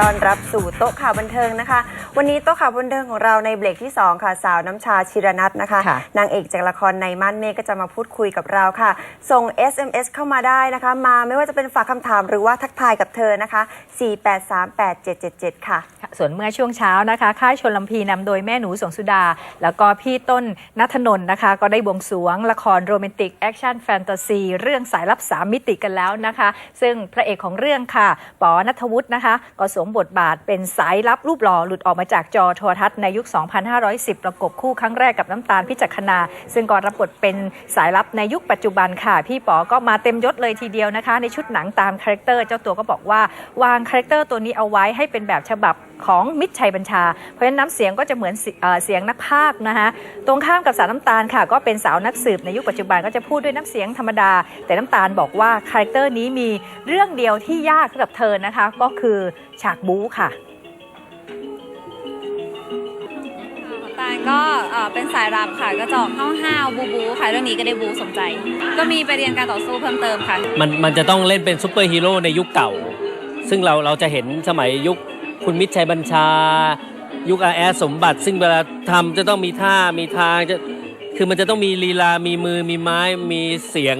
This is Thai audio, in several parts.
ต้อนรับสู่โต๊ะข่าวบันเทิงนะคะ วันนี้โต๊ะข่าวบันเทิงของเราในเบรกที่ 2 ค่ะ สาวน้ำชาชิรนัทนะคะค่ะนางเอกจากละครในม่านเมฆก็จะมาพูดคุยกับเราค่ะ ส่ง SMS เข้ามาได้นะคะ มาไม่ว่าจะเป็นฝากคำถามหรือว่าทักทายกับเธอนะคะ 4838777 ค่ะค่ะส่วนเมื่อช่วงเช้านะคะ ค่ายชนลำพีนำโดยแม่หนูสงสุดา แล้วก็พี่ต้นนัทนนท์นะคะ ก็ได้บวงสรวงละครโรแมนติกแอคชั่นแฟนตาซีเรื่องสายลับสามมิติกันแล้วนะคะ ซึ่งพระเอกของเรื่องค่ะ ปอนัทวุฒินะคะ ก็สวมบทบาทเป็นสายลับรูปหล่อหลุดออกมาจากจอโทรทัศน์ในยุค 2510 ประกบคู่ครั้งแรกกับน้ำตาลพิจักขณา ซึ่งก่อนรับบทเป็นสายลับในยุคปัจจุบันค่ะ พี่ป๋อก็มาเต็มยศเลยทีเดียวนะคะ ในชุดหนังตามคาแรคเตอร์เจ้าตัวก็บอกว่าวางคาแรคเตอร์ตัวนี้เอาไว้ให้เป็นแบบฉบับ ของมิตรชัยบัญชา เพราะฉะนั้นน้ำเสียงก็จะเหมือนเสีเอ่อเสียงนักพากย์นะคะตรงข้ามกับสาวน้ำตาลค่ะ ก็เป็นสาวนักสืบในยุคปัจจุบันก็จะพูดด้วยน้ำเสียงธรรมดา แต่น้ำตาลบอกว่าคาแรคเตอร์นี้มีเรื่องเดียวที่ยากสำหรับเธอนะคะ ก็คือฉากบู๊ค่ะตาลก็เอ่อเป็นสายรับค่ะก็จะออกห้าวๆบูบูค่ะเรื่องนี้ก็ได้บูสมใจ ก็มีไปเรียนการต่อสู้เพิ่มเติมค่ะ มันมันจะต้องเล่นเป็นซูเปอร์ฮีโร่ในยุคเก่า ซึ่งเราเราจะเห็นสมัยยุค คุณมิตรชัยบัญชา ยุคอาแอสมบัติ ซึ่งเวลาทำจะต้องมีท่ามีทางจะคือมันจะต้องมีลีลา มีมือมีไม้ มีเสียง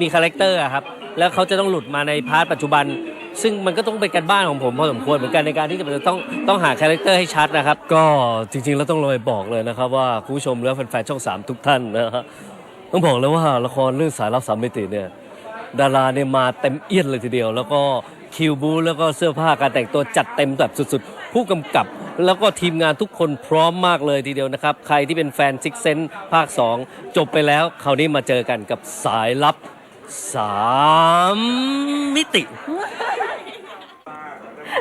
มีคาแรคเตอร์ครับ แล้วเขาจะต้องหลุดมาในพาร์ทปัจจุบัน ซึ่งมันก็ต้องเป็นการบ้านของผมพอสมควรเหมือนกันในการที่จะต้องต้องหาคาแรคเตอร์ให้ชัดนะครับ ก็จริงๆแล้วต้องเลยบอกเลยนะครับ ว่าคุณผู้ชมและแฟนๆช่องสามทุกท่านนะฮะต้องบอกเลยว่าละครเรื่องสายลับสามมิติเนี่ยดาราเนี่ยมาเต็มเอี้ยนเลยทีเดียว แล้วก็ คิวบูแล้วก็เสื้อผ้าการแต่งตัวจัดเต็มแบบสุดๆ ผู้กำกับ แล้วก็ทีมงานทุกคนพร้อมมากเลยทีเดียวนะครับ ใครที่เป็นแฟนซิกเซนภาค 2 จบไปแล้ว คราวนี้มาเจอกันกับสายลับสามมิติ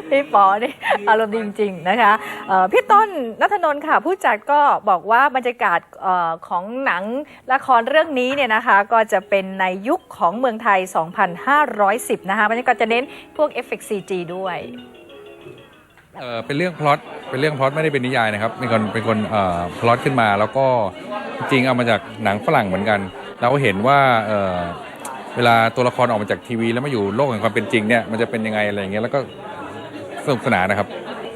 พี่ปอนี่อารมณ์ดีจริง ๆ นะคะเอ่อพี่ต้น นัทนนท์ค่ะ ผู้จัดก็บอกว่าบรรยากาศออของหนังละครเรื่องนี้เนี่ยนะคะ ก็จะเป็นในยุคของเมืองไทย 2510 นะคะบรรยากาศจะเน้นพวกเอฟเฟกต์ CG ด้วยเออเป็นเรื่องพล็อตเป็นเรื่องพล็อตไม่ได้เป็นนิยายนะครับเป็นคนเป็นคนเอ่อพล็อตขึ้นมาแล้วก็จริงเอามาจากหนังฝรั่งเหมือนกัน เราเห็นว่าเออเวลาตัวละครออกมาจากทีวี แล้วมาอยู่โลกแห่งความเป็นจริงเนี่ยมันจะเป็นยังไงอะไรอย่างเงี้ยแล้วก็สนุกสนานนะครับ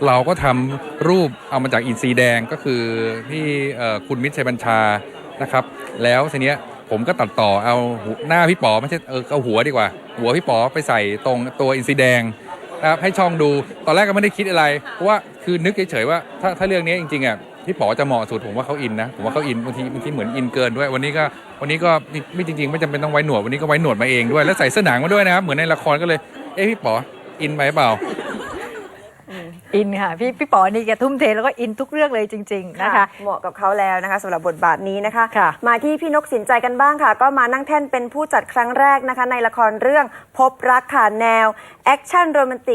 เราก็ทำรูปเอามาจากอินซีแดงก็คือที่คุณมิตรชัยบัญชานะครับ แล้วทีเนี้ยผมก็ตัดต่อเอาหน้าพี่ป๋อไม่ใช่เออเอาหัวดีกว่า หัวพี่ป๋อไปใส่ตรงตัวอินซีแดงนะครับให้ช่องดูตอนแรกก็ไม่ได้คิดอะไร เพราะว่าคือนึกเฉยๆว่าถ้าถ้าเรื่องนี้จริงๆอะพี่ป๋อจะเหมาะสุดผมว่าเขาอินนะผมว่าเขาอินบางทีบางทีเหมือนอินเกินด้วย วันนี้ก็วันนี้ก็ไม่จริง ๆ ไม่จำเป็นต้องไว้หนวดวันนี้ก็ไว้หนวดมาเองด้วยแล้วใส่เสื้อหนังมาด้วยนะครับเหมือนในละครก็เลยเอ๊ะพี่ป๋ออินไปหรือเปล่า อินค่ะ พี่พี่ปอนี่แกทุ่มเทแล้วก็อินทุกเรื่องเลยจริง ๆ นะคะ เหมาะกับเขาแล้วนะคะสำหรับบทบาทนี้นะคะค่ะมาที่พี่นกสินใจกันบ้างค่ะ ก็มานั่งแท่นเป็นผู้จัดครั้งแรกนะคะ ในละครเรื่องพบรักค่ะแนว แอคชั่นโรแมนติก